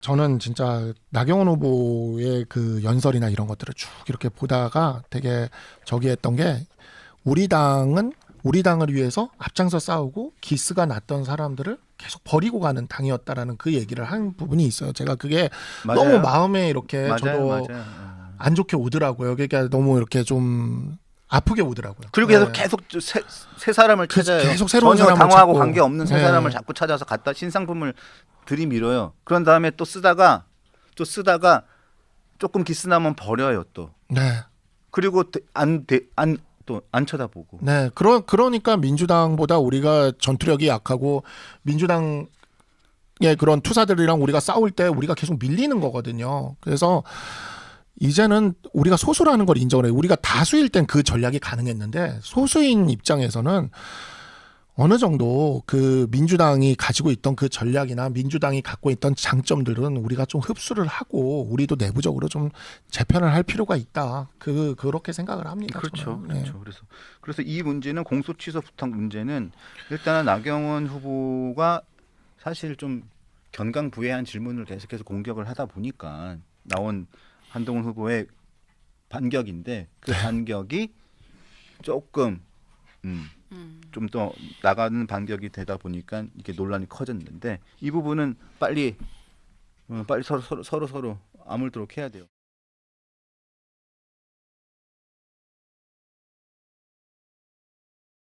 저는 진짜 나경원 후보의 그 연설이나 이런 것들을 쭉 이렇게 보다가 되게 저기 했던 게 우리 당은 우리 당을 위해서 앞장서 싸우고 기스가 났던 사람들을 계속 버리고 가는 당이었다라는 그 얘기를 한 부분이 있어요. 제가 그게 너무 마음에 이렇게 맞아요, 저도 맞아요. 어. 안 좋게 오더라고요. 그러니까 너무 이렇게 좀 아프게 오더라고요. 그리고 계속 네. 계속 저 새, 새 사람을 그- 찾아요. 계속 새로운 전혀 사람을 당하고. 관계 없는 새 네. 사람을 자꾸 찾아서 갖다 신상품을 들이밀어요. 그런 다음에 또 쓰다가 또 쓰다가 조금 기스나면 버려요 또. 네. 그리고 안안 또안 쳐다보고. 네, 그러 그러니까 민주당보다 우리가 전투력이 약하고 민주당의 그런 투사들이랑 우리가 싸울 때 우리가 계속 밀리는 거거든요. 그래서 이제는 우리가 소수라는 걸 인정을 해요. 우리가 다수일 땐 그 전략이 가능했는데 소수인 입장에서는 어느 정도 그 민주당이 가지고 있던 그 전략이나 민주당이 갖고 있던 장점들은 우리가 좀 흡수를 하고 우리도 내부적으로 좀 재편을 할 필요가 있다. 그 그렇게 생각을 합니다. 그렇죠. 네. 그렇죠. 그래서 그래서 이 문제는 공소 취소 부탁 문제는 일단은 나경원 후보가 사실 좀 견강 부회한 질문을 계속해서 공격을 하다 보니까 나온 한동훈 후보의 반격인데 그 반격이 조금 음, 좀더 나가는 반격이 되다 보니까 이게 논란이 커졌는데 이 부분은 빨리 어, 빨리 서로 서로 서로 서로 아물도록 해야 돼요.